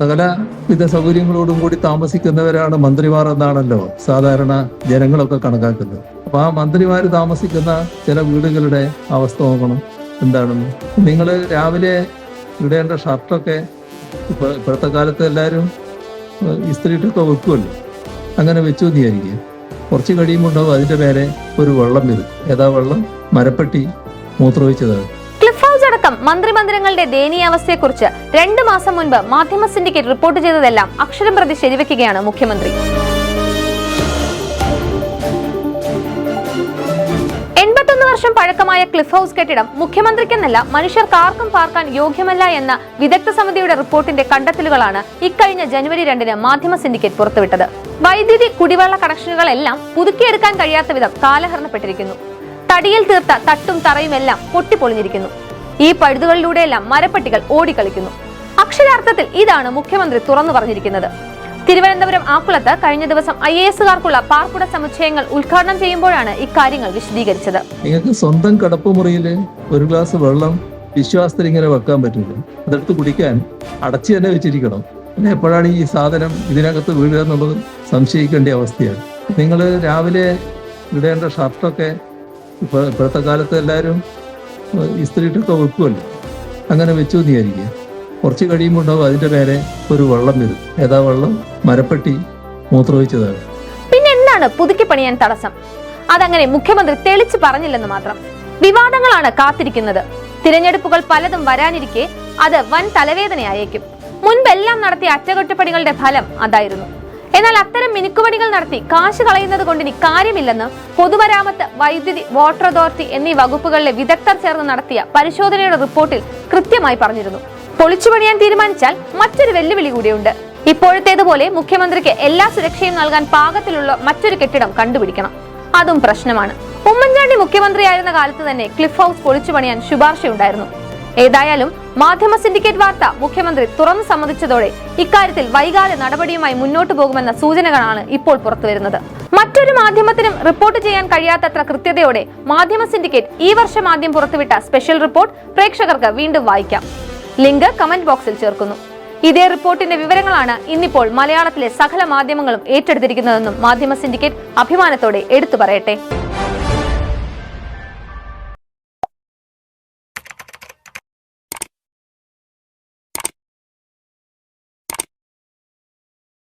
സകല വിധ സൗകര്യങ്ങളോടും കൂടി താമസിക്കുന്നവരാണ് മന്ത്രിമാർ എന്നാണല്ലോ സാധാരണ ജനങ്ങളൊക്കെ കണക്കാക്കുന്നത്. അപ്പൊ ആ മന്ത്രിമാര് താമസിക്കുന്ന ചില വീടുകളുടെ അവസ്ഥ നോക്കണം. എന്താണെന്ന്? നിങ്ങൾ രാവിലെ ഇടേണ്ട ഷർട്ടൊക്കെ ഇപ്പൊ ഇപ്പോഴത്തെ കാലത്ത് എല്ലാവരും ഇസ്ത്രീട്ടൊക്കെ വെക്കുമല്ലോ അങ്ങനെ വെച്ചു വിചാരിക്കുക കുറച്ച് കഴിയുമ്പോൾ ഉണ്ടാവും അതിന്റെ പേരെ ഒരു വെള്ളം വരും. ഏതാ വെള്ളം? മരപ്പെട്ടി മൂത്രമൊഴിച്ചതാണ്. അടക്കം മന്ത്രിമന്ദിരങ്ങളുടെ ദയനീയാവസ്ഥയെക്കുറിച്ച് രണ്ടു മാസം മുൻപ് മാധ്യമ സിൻഡിക്കേറ്റ് റിപ്പോർട്ട് ചെയ്തതെല്ലാം അക്ഷരം പ്രതി ശരിവെക്കുകയാണ് മുഖ്യമന്ത്രി. എൺപത്തൊന്ന് വർഷം പഴക്കമായ ക്ലിഫ് ഹൗസ് കെട്ടിടം മുഖ്യമന്ത്രിക്കെന്നല്ല മനുഷ്യർക്ക് ആർക്കും പാർക്കാൻ യോഗ്യമല്ല എന്ന വിദഗ്ധ സമിതിയുടെ റിപ്പോർട്ടിന്റെ കണ്ടെത്തലുകളാണ് ഇക്കഴിഞ്ഞ ജനുവരി രണ്ടിന് മാധ്യമ സിൻഡിക്കേറ്റ് പുറത്തുവിട്ടത്. വൈദ്യുതി കുടിവെള്ള കണക്ഷനുകളെല്ലാം പുതുക്കിയെടുക്കാൻ കഴിയാത്ത വിധം കാലഹരണപ്പെട്ടിരിക്കുന്നു. തടിയിൽ തീർത്ത തട്ടും തറയുമെല്ലാം പൊട്ടിപ്പൊളിഞ്ഞിരിക്കുന്നു. ഈ പഴുതുകളിലൂടെയെല്ലാം മരപ്പെട്ടികൾ ഓടിക്കളിക്കുന്നു. അക്ഷരാർത്ഥത്തിൽ ഇതാണ് മുഖ്യമന്ത്രി തുറന്നു പറഞ്ഞിരിക്കുന്നത്. തിരുവനന്തപുരം ആക്കുളത്ത് കഴിഞ്ഞ ദിവസം ഐ എ എസുകാർക്കുള്ള പാർപ്പിട സമുച്ചയങ്ങൾ ഉദ്ഘാടനം ചെയ്യുമ്പോഴാണ് ഇക്കാര്യങ്ങൾ വിശദീകരിച്ചത്. നിങ്ങൾക്ക് സ്വന്തം കിടപ്പുമുറിയിൽ ഒരു ഗ്ലാസ് വെള്ളം വിശ്വാസത്തിൽ ഇങ്ങനെ വെക്കാൻ പറ്റില്ല. അതെടുത്ത് കുടിക്കാൻ അടച്ചു തന്നെ വെച്ചിരിക്കണം. പിന്നെ എപ്പോഴാണ് ഈ സാധനം ഇതിനകത്ത് വീഴുക എന്നുള്ളത് സംശയിക്കേണ്ട അവസ്ഥയാണ്. നിങ്ങൾ രാവിലെ ഇടേണ്ട ഷർട്ടൊക്കെ ഇപ്പോൾ ഇപ്പോഴത്തെ കാലത്ത് എല്ലാവരും ഇസ്ത്രീട്ടൊക്കെ വെക്കുമല്ലോ. അങ്ങനെ വെച്ചു വിചാരിക്കുക. കുറച്ച് കഴിയുമ്പോൾ ഉണ്ടാവും അതിന്റെ പേരെ ഒരു വെള്ളം വരും. ഏതാ വെള്ളം? മരപ്പെട്ടി മൂത്രമൊഴിച്ചതാണ് പിന്നെ എന്താണ് പുതുക്കി പണിയാൻ തടസ്സം? അതങ്ങനെ മുഖ്യമന്ത്രി തെളിച്ചു പറഞ്ഞില്ലെന്ന് മാത്രം. വിവാദങ്ങളാണ് കാത്തിരിക്കുന്നത്. തിരഞ്ഞെടുപ്പുകൾ പലതും വരാനിരിക്കെ അത് വൻ തലവേദനയായേക്കും. മുൻപെല്ലാം നടത്തിയ അറ്റകുറ്റപ്പണികളുടെ ഫലം അതായിരുന്നു. എന്നാൽ അത്തരം മിനുക്കുപണികൾ നടത്തി കാശ് കളയുന്നത് കൊണ്ടിനി കാര്യമില്ലെന്ന് പൊതുമരാമത്ത് വൈദ്യുതി വാട്ടർ അതോറിറ്റി എന്നീ വകുപ്പുകളിലെ വിദഗ്ധർ ചേർന്ന് നടത്തിയ പരിശോധനയുടെ റിപ്പോർട്ടിൽ കൃത്യമായി പറഞ്ഞിരുന്നു. പൊളിച്ചു പണിയാൻ തീരുമാനിച്ചാൽ മറ്റൊരു വെല്ലുവിളി കൂടിയുണ്ട്. ഇപ്പോഴത്തേതുപോലെ മുഖ്യമന്ത്രിക്ക് എല്ലാ സുരക്ഷയും നൽകാൻ പാകത്തിലുള്ള മറ്റൊരു കെട്ടിടം കണ്ടുപിടിക്കണം. അതും പ്രശ്നമാണ്. ഉമ്മൻചാണ്ടി മുഖ്യമന്ത്രിയായിരുന്ന കാലത്ത് തന്നെ ക്ലിഫ് ഹൗസ് പൊളിച്ചു പണിയാൻ ശുപാർശയുണ്ടായിരുന്നു. ഏതായാലും മാധ്യമ സിൻഡിക്കേറ്റ് വാർത്ത മുഖ്യമന്ത്രി തുറന്നു സമ്മതിച്ചതോടെ ഇക്കാര്യത്തിൽ വൈകാതെ നടപടിയുമായി മുന്നോട്ടു പോകുമെന്ന സൂചനകളാണ് ഇപ്പോൾ പുറത്തുവരുന്നത്. മറ്റൊരു മാധ്യമത്തിനും റിപ്പോർട്ട് ചെയ്യാൻ കഴിയാത്തത്ര കൃത്യതയോടെ മാധ്യമ സിൻഡിക്കേറ്റ് ഈ വർഷം ആദ്യം പുറത്തുവിട്ട സ്പെഷ്യൽ റിപ്പോർട്ട് പ്രേക്ഷകർക്ക് വീണ്ടും വായിക്കാം. ലിങ്ക് കമന്റ് ബോക്സിൽ ചേർക്കുന്നു. ഇതേ റിപ്പോർട്ടിന്റെ വിവരങ്ങളാണ് ഇന്നിപ്പോൾ മലയാളത്തിലെ സകല മാധ്യമങ്ങളും ഏറ്റെടുത്തിരിക്കുന്നതെന്നും മാധ്യമ സിൻഡിക്കേറ്റ് അഭിമാനത്തോടെ എടുത്തു പറയട്ടെ.